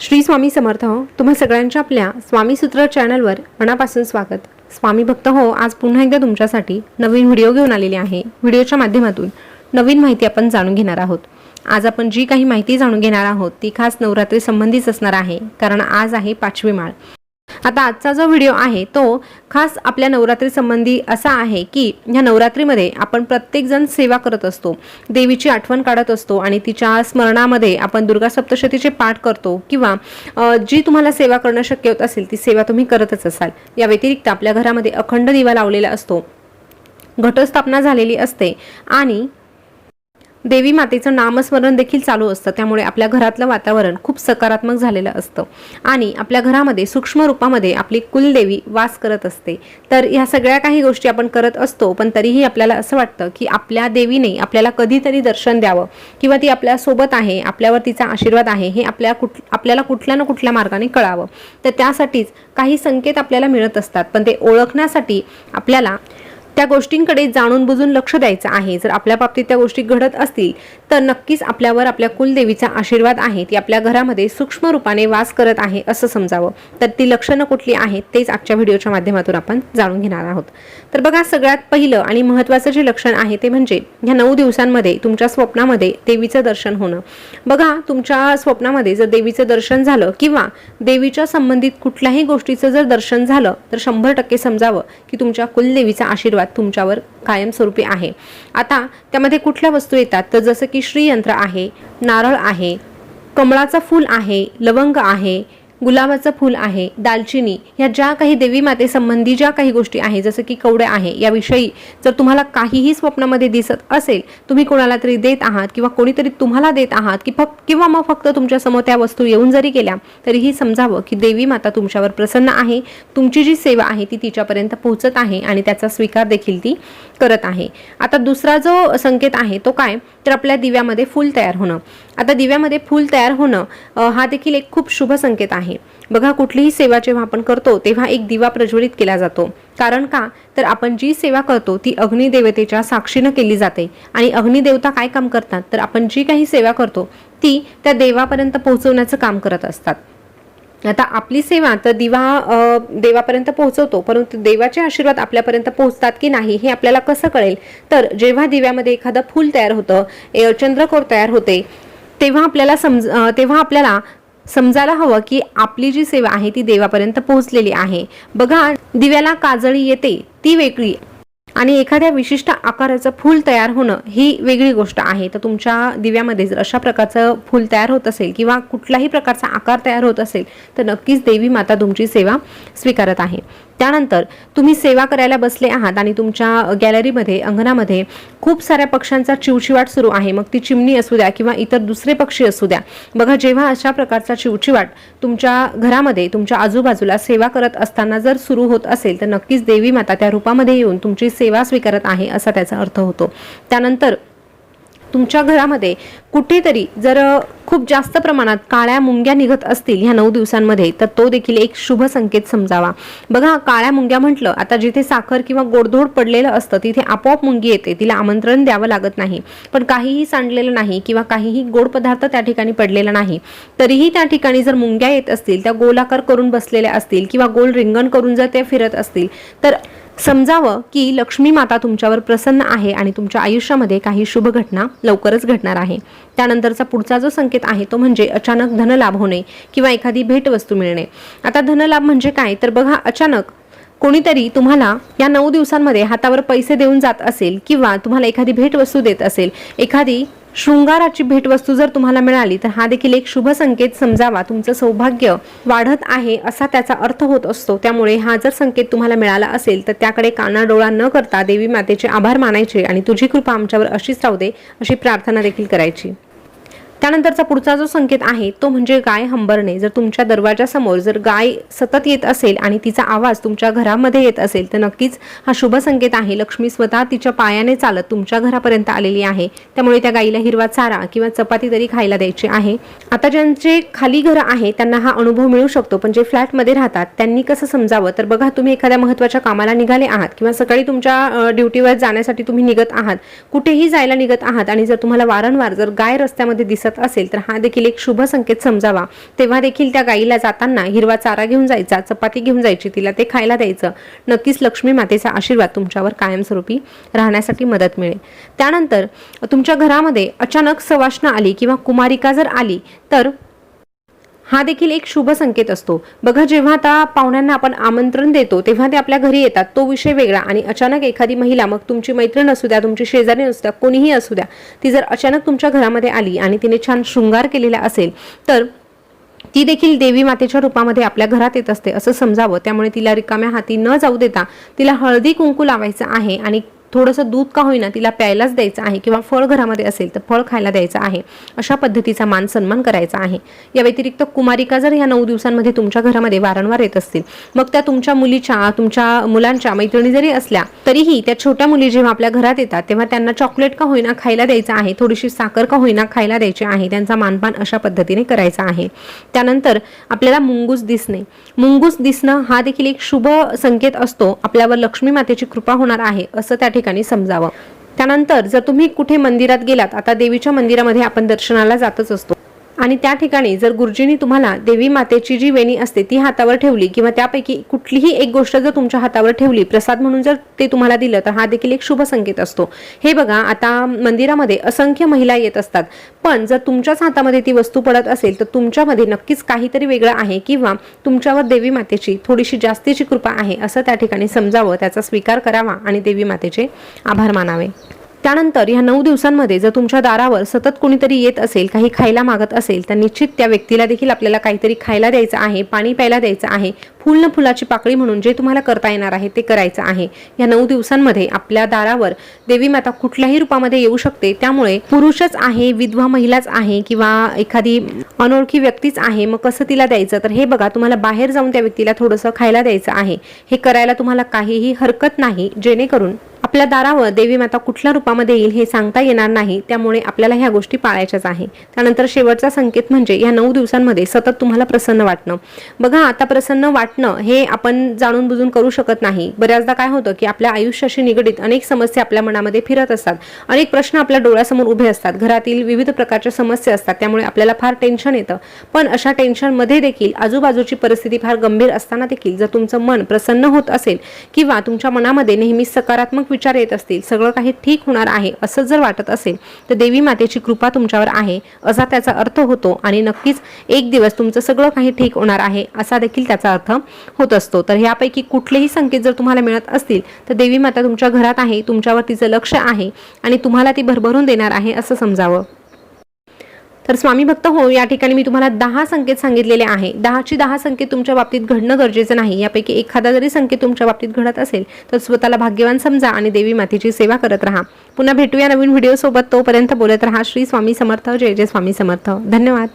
श्री स्वामी समर्थ हो. तुम्हा सगळ्यांच्या आपल्या स्वामी सूत्र चॅनलवर मनापासून स्वागत. स्वामी भक्त हो आज पुन्हा एकदा तुमच्यासाठी नवीन व्हिडिओ घेऊन आलेले आहे. व्हिडिओच्या माध्यमातून नवीन माहिती आपण जाणून घेणार आहोत. आज आपण जी काही माहिती जाणून घेणार आहोत ती खास नवरात्री संबंधीच असणार आहे कारण आज आहे पाचवी माळ. आता आजचा जो व्हिडिओ आहे तो खास आपल्या नवरात्री संबंधी असा आहे की ह्या नवरात्रीमध्ये आपण प्रत्येकजण सेवा करत असतो. देवीची आठवण काढत असतो आणि तिच्या स्मरणामध्ये आपण दुर्गा सप्तशतीचे पाठ करतो किंवा जी तुम्हाला सेवा करणं शक्य होत असेल ती सेवा तुम्ही करतच असाल. या व्यतिरिक्त आपल्या घरामध्ये अखंड दिवा लावलेला असतो. घटस्थापना झालेली असते आणि देवी मातेचं नामस्मरण देखील चालू असतं. त्यामुळे आपल्या घरातलं वातावरण खूप सकारात्मक झालेलं असतं. आणि आपल्या घरामध्ये सूक्ष्म रूपामध्ये आपली कुलदेवी वास करत असते. तर ह्या सगळ्या काही गोष्टी आपण करत असतो पण तरीही आपल्याला असं वाटतं की आपल्या देवीने आपल्याला कधीतरी दर्शन द्यावं किंवा ती आपल्यासोबत आहे आपल्यावर तिचा आशीर्वाद आहे हे आपल्या कुठ आपल्याला कुठल्या ना कुठल्या मार्गाने कळावं. तर त्यासाठीच काही संकेत आपल्याला मिळत असतात पण ते ओळखण्यासाठी आपल्याला त्या गोष्टींकडे जाणून बुजून लक्ष द्यायचं आहे. जर आपल्या बाबतीत त्या गोष्टी घडत असतील तर नक्कीच आपल्यावर आपल्या कुलदेवीचा आशीर्वाद आहे. ती आपल्या घरामध्ये सूक्ष्म रूपाने वास करत आहे असं समजावं. तर ती लक्षणं कुठली आहेत तेच आजच्या व्हिडिओच्या माध्यमातून आपण जाणून घेणार आहोत. तर बघा सगळ्यात पहिलं आणि महत्त्वाचं जे लक्षण आहे ते म्हणजे ह्या नऊ दिवसांमध्ये तुमच्या स्वप्नामध्ये देवीचं दर्शन होणं. बघा तुमच्या स्वप्नामध्ये जर देवीचं दर्शन झालं किंवा देवीच्या संबंधित कुठल्याही गोष्टीचं जर दर्शन झालं तर शंभर टक्के समजावं की तुमच्या कुलदेवीचा आशीर्वाद तुमच्यावर कायमस्वरूपी आहे. आता त्यामध्ये कुठल्या वस्तू येतात? तर जसं की श्रीयंत्र आहे नारळ आहे कमळाचं फूल आहे लवंग आहे गुलाबाचं फूल आहे दालचिनी ह्या ज्या काही देवी माते संबंधी ज्या काही गोष्टी आहे जसं की कवडे आहे याविषयी जर तुम्हाला काहीही स्वप्नामध्ये दिसत असेल तुम्ही कोणाला तरी देत आहात किंवा कोणीतरी तुम्हाला देत आहात की फक्त किंवा मग फक्त तुमच्यासमोर त्या वस्तू येऊन जरी गेल्या तरीही समजावं की देवी माता तुमच्यावर प्रसन्न आहे तुमची जी सेवा आहे ती तिच्यापर्यंत पोहोचत आहे आणि त्याचा स्वीकार देखील ती करत आहे. आता दुसरा जो संकेत आहे तो काय? तर आपल्या दिव्यामध्ये फूल तयार होणं. आता दिव्यामध्ये फूल तयार होणं हा देखील एक खूप शुभ संकेत आहे. बघा कुठलीही सेवा जेव्हा आपण करतो तेव्हा एक दिवा प्रज्वलित केला जातो. कारण का? तर आपण जी सेवा करतो ती अग्निदेवतेच्या साक्षीनं केली जाते. आणि अग्निदेवता काय काम करतात? तर आपण जी काही सेवा करतो ती त्या देवापर्यंत पोहोचवण्याचं काम करत असतात. आता आपली सेवा तर दिवा देवापर्यंत पोहोचवतो परंतु देवाचे आशीर्वाद आपल्यापर्यंत पोहोचतात की नाही हे आपल्याला कसं कळेल? तर जेव्हा दिव्यामध्ये एखादं फूल तयार होतं चंद्रकोर तयार होते तेव्हा आपल्याला समज तेव्हा आपल्याला समजायला हवं की आपली जी सेवा आहे ती देवापर्यंत पोहोचलेली आहे. बघा दिव्याला काजळी येते ती वेगळी. आणि एखाद्या विशिष्ट आकाराचं फूल तयार होणं ही वेगळी गोष्ट आहे. तर तुमच्या दिव्यामध्ये जर अशा प्रकारचं फूल तयार होत असेल किंवा कुठलाही प्रकारचा आकार तयार होत असेल तर नक्कीच देवी माता तुमची सेवा स्वीकारत आहे. त्यानंतर तुम्ही सेवा करायला बसले आहात आणि तुमच्या गॅलरीमध्ये अंगणामध्ये खूप साऱ्या पक्ष्यांचा चिवचिवाट सुरू आहे. मग ती चिमणी असू द्या किंवा इतर दुसरे पक्षी असू द्या. बघा जेव्हा अशा प्रकारचा चिवचिवाट तुमच्या घरामध्ये तुमच्या आजूबाजूला सेवा करत असताना जर सुरू होत असेल तर नक्कीच देवी माता त्या रूपामध्ये येऊन तुमची सेवा स्वीकारत आहे असा त्याचा अर्थ होतो. त्यानंतर तुमच्या घरामध्ये कुठेतरी जर खूप जास्त प्रमाणात काळ्या मुंग्या निघत असतील ह्या नऊ दिवसांमध्ये तर तो देखील एक शुभ संकेत समजावा. बघा काळ्या मुंग्या म्हटलं आता जिथे साखर किंवा गोडधोड पडलेलं असतं तिथे आपोआप मुंगी येते तिला आमंत्रण द्यावं लागत नाही. पण काहीही सांडलेलं नाही किंवा काहीही गोड पदार्थ त्या ठिकाणी पडलेला नाही. तरीही त्या ठिकाणी जर मुंग्या येत असतील त्या गोलाकार करून बसलेल्या असतील किंवा गोल रिंगण करून जर ते फिरत असतील तर समजावं की लक्ष्मी माता तुमच्यावर प्रसन्न आहे आणि तुमच्या आयुष्यामध्ये काही शुभ घटना लवकरच घडणार आहे. त्यानंतरचा पुढचा जो संकेत आहे तो म्हणजे अचानक धनलाभ होणे किंवा एखादी भेटवस्तू मिळणे. आता धनलाभ म्हणजे काय? तर बघा अचानक कोणीतरी तुम्हाला या नऊ दिवसांमध्ये हातावर पैसे देऊन जात असेल किंवा तुम्हाला एखादी भेटवस्तू देत असेल एखादी शृंगाराची भेटवस्तू जर तुम्हाला मिळाली तर हा देखील एक शुभ संकेत समजावा. तुमचं सौभाग्य वाढत आहे असा त्याचा अर्थ होत असतो. त्यामुळे हा जर संकेत तुम्हाला मिळाला असेल तर त्याकडे कानाडोळा न करता देवी मातेचे आभार मानायचे आणि तुझी कृपा आमच्यावर अशीच राहू दे अशी प्रार्थना देखील करायची. त्यानंतरचा पुढचा जो संकेत आहे तो म्हणजे गाय हंबरणे. जर तुमच्या दरवाजासमोर जर गाय सतत येत असेल आणि तिचा आवाज तुमच्या घरामध्ये येत असेल तर नक्कीच हा शुभ संकेत आहे. लक्ष्मी स्वतः तिच्या पायाने चालत तुमच्या घरापर्यंत आलेली आहे. त्यामुळे त्या गाईला हिरवा चारा किंवा चपाती तरी खायला द्यायची आहे. आता ज्यांचे खाली घर आहे त्यांना हा अनुभव मिळू शकतो. पण जे फ्लॅटमध्ये राहतात त्यांनी कसं समजावं? तर बघा तुम्ही एखाद्या महत्त्वाच्या कामाला निघाले आहात किंवा सकाळी तुमच्या ड्युटीवर जाण्यासाठी तुम्ही निघत आहात. कुठेही जायला निघत आहात आणि जर तुम्हाला वारंवार जर गाय रस्त्यामध्ये दिसत दिसत असेल तर हा देखील एक शुभ संकेत समजावा. तेव्हा देखील त्या गाईला जाताना हिरवा चारा घेऊन जायचा चपाती घेऊन जायची तिला ते खायला द्यायचं. नक्कीच लक्ष्मी मातेचा आशीर्वाद तुमच्यावर कायमस्वरूपी राहण्यासाठी मदत मिळेल. त्यानंतर तुमच्या घरामध्ये अचानक सवाष्ण आली किंवा कुमारिका जर आली तर हा देखील एक शुभ संकेत असतो. बघा जेव्हा आता पाहुण्यांना आपण आमंत्रण देतो तेव्हा ते आपल्या घरी येतात. तो विषय वेगळा आणि अचानक एखादी महिला मग तुमची मैत्रीण असू द्या तुमची शेजारी असू द्या कोणीही असू द्या ती जर अचानक तुमच्या घरामध्ये आली आणि तिने छान शृंगार केलेला असेल तर ती देखील देवी मातेच्या रूपामध्ये आपल्या घरात येत असते असं समजावं. त्यामुळे तिला रिकाम्या हाती न जाऊ देता तिला हळदी कुंकू लावायचं आहे आणि थोडंसं दूध का होईना तिला प्यायलाच द्यायचं आहे किंवा फळ घरामध्ये असेल तर फळ खायला द्यायचं आहे. अशा पद्धतीचा मान सन्मान करायचा आहे. या व्यतिरिक्त कुमारिका जर या नऊ दिवसांमध्ये तुमच्या घरामध्ये वारंवार येत असतील मग त्या तुमच्या मुलीच्या तुमच्या मुलांच्या मैत्रिणी जरी असल्या तरीही त्या छोट्या मुली जेव्हा आपल्या घरात येतात तेव्हा त्यांना चॉकलेट का होईना खायला द्यायचं आहे थोडीशी साखर का होईना खायला द्यायची आहे त्यांचा मानपान अशा पद्धतीने करायचा आहे. त्यानंतर आपल्याला मुंगूस दिसणे. मुंगूस दिसणं हा देखील एक शुभ संकेत असतो. आपल्यावर लक्ष्मी मातेची कृपा होणार आहे असं त्या ठिकाणी समजावं. त्यानंतर जर तुम्ही कुठे मंदिरात गेलात आता देवीच्या मंदिरामध्ये आपण दर्शनाला जातच असतो. आणि त्या ठिकाणी जर गुरुजींनी तुम्हाला देवी मातेची जी वेणी असते ती हातावर ठेवली किंवा त्यापैकी कुठलीही एक गोष्ट जर तुमच्या हातावर ठेवली प्रसाद म्हणून जर ते तुम्हाला दिलं तर हा देखील एक शुभ संकेत असतो. हे बघा आता मंदिरामध्ये असंख्य महिला येत असतात. पण जर तुमच्याच हातामध्ये ती वस्तू पडत असेल तर तुमच्यामध्ये नक्कीच काहीतरी वेगळं आहे किंवा तुमच्यावर देवी मातेची थोडीशी जास्तीची कृपा आहे असं त्या ठिकाणी समजावं त्याचा स्वीकार करावा आणि देवी मातेचे आभार मानावे. त्यानंतर या नऊ दिवसांमध्ये जर तुमच्या दारावर सतत कोणीतरी येत असेल काही खायला मागत असेल तर निश्चित त्या व्यक्तीला देखील आपल्याला काहीतरी खायला द्यायचं आहे पाणी प्यायला द्यायचं आहे. फुल न फुलाची पाकळी म्हणून जे तुम्हाला करता येणार आहे ते करायचं आहे. या नऊ दिवसांमध्ये आपल्या दारावर देवी माता कुठल्याही रूपामध्ये येऊ शकते. त्यामुळे पुरुषच आहे विधवा महिलाच आहे किंवा एखादी अनोळखी व्यक्तीच आहे मग कसं तिला द्यायचं? तर हे बघा तुम्हाला बाहेर जाऊन त्या व्यक्तीला थोडंसं खायला द्यायचं आहे. हे करायला तुम्हाला काहीही हरकत नाही. जेणेकरून आपल्या दारावर देवी माता कुठल्या रूपामध्ये येईल हे सांगता येणार नाही. त्यामुळे आपल्याला ह्या गोष्टी पाळायच्याच आहे. त्यानंतर शेवटचा संकेत म्हणजे या नऊ दिवसांमध्ये सतत तुम्हाला प्रसन्न वाटणं. बघा आता प्रसन्न वाट वाटणं हे आपण जाणून बुजून करू शकत नाही. बऱ्याचदा काय होतं की आपल्या आयुष्याशी निगडीत अनेक समस्या आपल्या मनामध्ये फिरत असतात. अनेक प्रश्न आपल्या डोळ्यासमोर उभे असतात. घरातील विविध प्रकारच्या समस्या असतात. त्यामुळे आपल्याला फार टेन्शन येतं. पण अशा टेन्शनमध्ये देखील आजूबाजूची परिस्थिती फार गंभीर असताना देखील जर तुमचं मन प्रसन्न होत असेल किंवा तुमच्या मनामध्ये नेहमी सकारात्मक विचार येत असतील सगळं काही ठीक होणार आहे असं जर वाटत असेल तर देवी मातेची कृपा तुमच्यावर आहे असा त्याचा अर्थ होतो आणि नक्कीच एक दिवस तुमचं सगळं काही ठीक होणार आहे असा देखील त्याचा अर्थ होत असतो. तर ह्यापैकी कुठलेही संकेत जर तुम्हाला मिळत असतील तर देवी माता तुमच्या घरात आहे तुमच्यावर तिचं लक्ष आहे आणि तुम्हाला ती भरभरून देणार आहे असं समजावं. तर स्वामी भक्त हो या ठिकाणी मी तुम्हाला दहा संकेत सांगितलेले आहे. दहाची दहा संकेत तुमच्या बाबतीत घडणं गरजेचं नाही. यापैकी एखादा जरी संकेत तुमच्या बाबतीत घडत असेल तर स्वतःला भाग्यवान समजा आणि देवी मातेची सेवा करत राहा. पुन्हा भेटूया नवीन व्हिडिओसोबत तोपर्यंत बोलत राहा. श्री स्वामी समर्थ. जय जय स्वामी समर्थ. धन्यवाद.